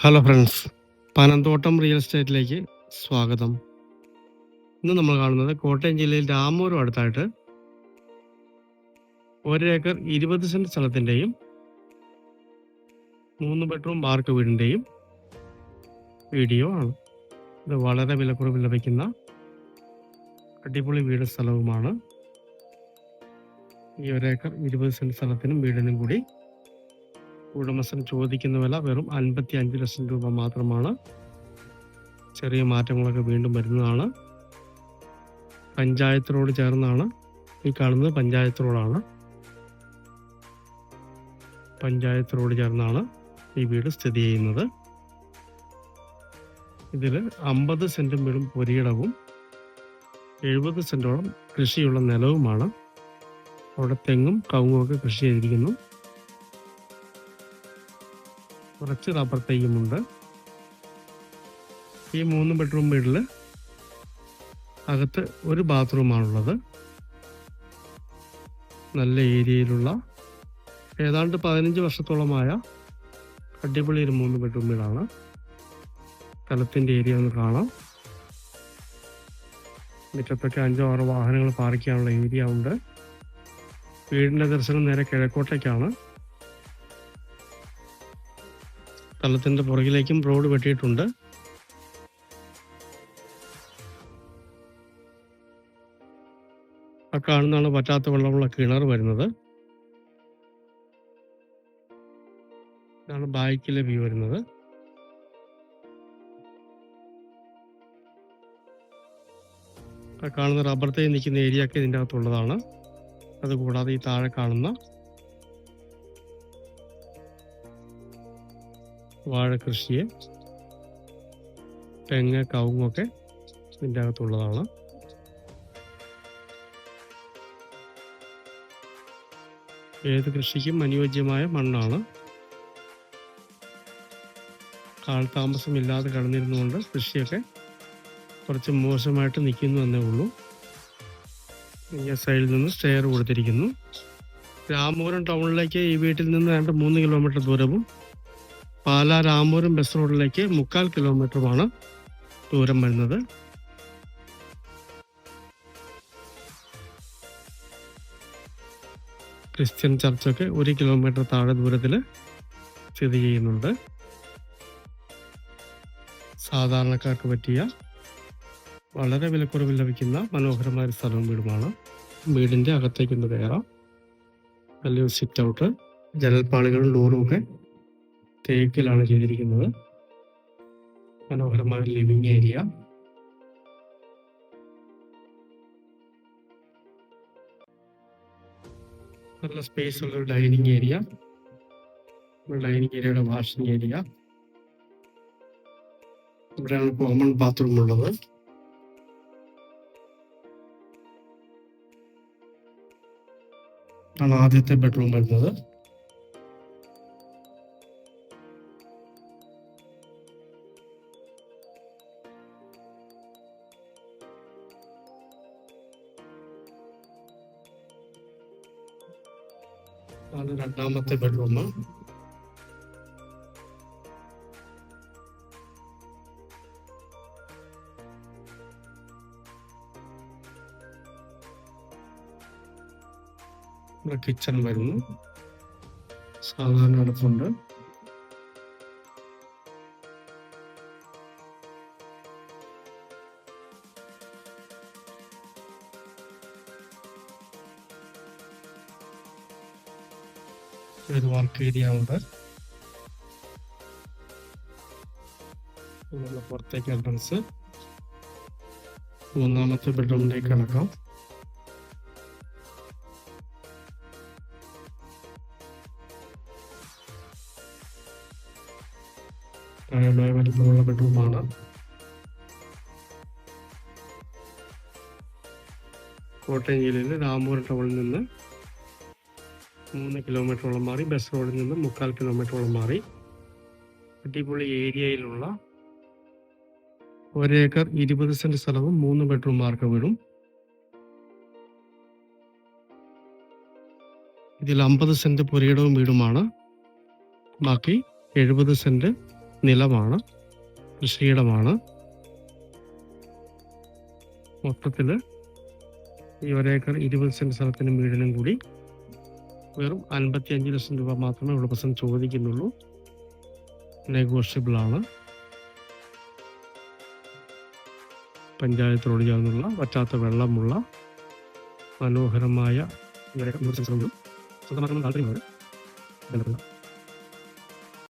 Hello friends Panamthottam real എസ്റ്റേറ്റിലേക്ക് സ്വാഗതം. ഇന്ന് നമ്മൾ കാണുന്നത് കോട്ടയം ജില്ലയിൽ രാമൂരും അടുത്തായിട്ട് ഒരു ഏക്കർ ഇരുപത് സെന്റ് സ്ഥലത്തിന്റെയും മൂന്ന് ബെഡ്റൂം ബാർക്ക് വീടിന്റെയും വീഡിയോ ആണ്. ഇത് വളരെ വിലക്കുറവിൽ ലഭിക്കുന്ന അടിപൊളി വീട് സ്ഥലവുമാണ്. ഈ ഒരേക്കർ ഇരുപത് സെന്റ് സ്ഥലത്തിനും വീടിനും കൂടി ഉടമസ്ഥൻ ചോദിക്കുന്ന വില വെറും അൻപത്തി അഞ്ച് ലക്ഷം രൂപ മാത്രമാണ്. ചെറിയ മാറ്റങ്ങളൊക്കെ വീണ്ടും വരുന്നതാണ്. പഞ്ചായത്ത് റോഡ് ചേർന്നാണ്. ഈ കാണുന്നത് പഞ്ചായത്ത് റോഡാണ് പഞ്ചായത്ത് റോഡ് ചേർന്നാണ് ഈ വീട് സ്ഥിതി ചെയ്യുന്നത്. ഇതിൽ അമ്പത് സെന്റും വീടും പുരയിടവും എഴുപത് സെന്റോളം കൃഷിയുള്ള നിലവുമാണ്. അവിടെ തെങ്ങും കവുങ്ങും ഒക്കെ കൃഷി ചെയ്തിരിക്കുന്നു. കുറച്ച് റബ്ബർ തൈയുമുണ്ട് ഈ മൂന്ന് ബെഡ്റൂം വീട്ടിൽ അകത്ത് ഒരു ബാത്റൂമാണുള്ളത് നല്ല ഏരിയയിലുള്ള ഏതാണ്ട് പതിനഞ്ച് വർഷത്തോളമായ അടിപൊളി ഒരു മൂന്ന് ബെഡ്റൂം വീടാണ് സ്ഥലത്തിന്റെ ഏരിയ ഒന്ന് കാണാം. മുറ്റത്തൊക്കെ അഞ്ചോ ആറോ വാഹനങ്ങൾ പാർക്ക് ചെയ്യാനുള്ള ഏരിയ ഉണ്ട്. വീടിന്റെ ദർശനം നേരെ കിഴക്കോട്ടേക്കാണ്. സ്ഥലത്തിന്റെ പുറകിലേക്കും റോഡ് വെട്ടിയിട്ടുണ്ട്. ആ കാണുന്നതാണ് പറ്റാത്ത വെള്ളമുള്ള കിണർ വരുന്നത്. ഇതാണ് ബാക്കിലെ വ്യൂ വരുന്നത്. ആ കാണുന്ന റബ്ബർ തൈ നിൽക്കുന്ന ഏരിയ ഒക്കെ ഇതിന്റെ അകത്തുള്ളതാണ്. അതുകൂടാതെ ഈ താഴെ കാണുന്ന വാഴ കൃഷിയെ തെങ്ങ് കവുങ്ങൊക്കെ ഇതിന്റെ അകത്തുള്ളതാണ്. ഏത് കൃഷിക്കും അനുയോജ്യമായ മണ്ണാണ്. കാൽതാമസമില്ലാതെ കടന്നിരുന്നുകൊണ്ട് കൃഷിയൊക്കെ കുറച്ച് മോശമായിട്ട് നിൽക്കുന്നു എന്നേ ഉള്ളൂ. ഈ സൈഡിൽ നിന്ന് സ്റ്റെയർ കൊടുത്തിരിക്കുന്നു. രാമപുരം ടൗണിലേക്ക് ഈ വീട്ടിൽ നിന്ന് രണ്ട് മൂന്ന് കിലോമീറ്റർ ദൂരവും പാലാ രാമപുരം ബസ് റോഡിലേക്ക് മുക്കാൽ കിലോമീറ്ററുമാണ് ദൂരം വരുന്നത്. ക്രിസ്ത്യൻ ചർച്ചൊക്കെ ഒരു കിലോമീറ്റർ താഴെ ദൂരത്തിൽ സ്ഥിതി ചെയ്യുന്നുണ്ട്. സാധാരണക്കാർക്ക് പറ്റിയ വളരെ വിലക്കുറവിൽ ലഭിക്കുന്ന മനോഹരമായ ഒരു സ്ഥലവും വീടുമാണ്. വീടിന്റെ അകത്തേക്കൊന്ന് കയറാം. വലിയൊരു സിറ്റ് ഔട്ട്. ജനൽപ്പാളികളും ഡോറും ഒക്കെ തേക്കിലാണ് ചെയ്തിരിക്കുന്നത്. മനോഹരമായ ലിവിങ് ഏരിയ. നല്ല സ്പേസ് ഉള്ള ഒരു ഡൈനിങ് ഏരിയ ഡൈനിങ് ഏരിയയുടെ വാഷിംഗ് ഏരിയ ഇവിടെയാണ് കോമൺ ബാത്റൂം ഉള്ളത്. ആണ് ആദ്യത്തെ ബെഡ്റൂം വരുന്നത്. ആണ് രണ്ടാമത്തെ ബെഡ്റൂം കിച്ചൺ വരുന്നു. സാധാരണ അടുപ്പുണ്ട്. ഒരു വർക്ക് ഏരിയ ഉണ്ട്. പുറത്തേക്ക് എൻട്രൻസ് മൂന്നാമത്തെ ബെഡ്റൂമിലേക്ക് കിടക്കാം. വലിപ്പമുള്ള ബെഡ്റൂമാണ് കോട്ടയം ജില്ലയിൽ രാമൂർ ടൗണിൽ നിന്ന് മൂന്ന് കിലോമീറ്ററോളം മാറി ബസ് റോഡിൽ നിന്ന് മുക്കാൽ കിലോമീറ്ററോളം മാറി. അടിപൊളി ഏരിയയിലുള്ള ഒരേക്കർ ഇരുപത് സെന്റ് സ്ഥലവും മൂന്ന് ബെഡ്റൂം മാർക്ക് വീടും. ഇതിൽ അമ്പത് സെന്റ് പുരയിടവും വീടുമാണ്. ബാക്കി എഴുപത് സെന്റ് നിലമാണ് കൃഷിയിടമാണ്. മൊത്തത്തിൽ ഈ ഒരേക്കർ ഇരുപത് സെന്റ് സ്ഥലത്തിനും വീടിനും കൂടി വെറും അൻപത്തി അഞ്ച് ലക്ഷം രൂപ മാത്രമേ ഉടമസ്ഥൻ ചോദിക്കുന്നുള്ളൂ. നെഗോഷ്യബിൾ ആണ് പഞ്ചായത്തിനോട് ചേർന്നുള്ള വറ്റാത്ത വെള്ളമുള്ള മനോഹരമായ സ്വന്തമാക്കുന്ന താല്പര്യമാണ്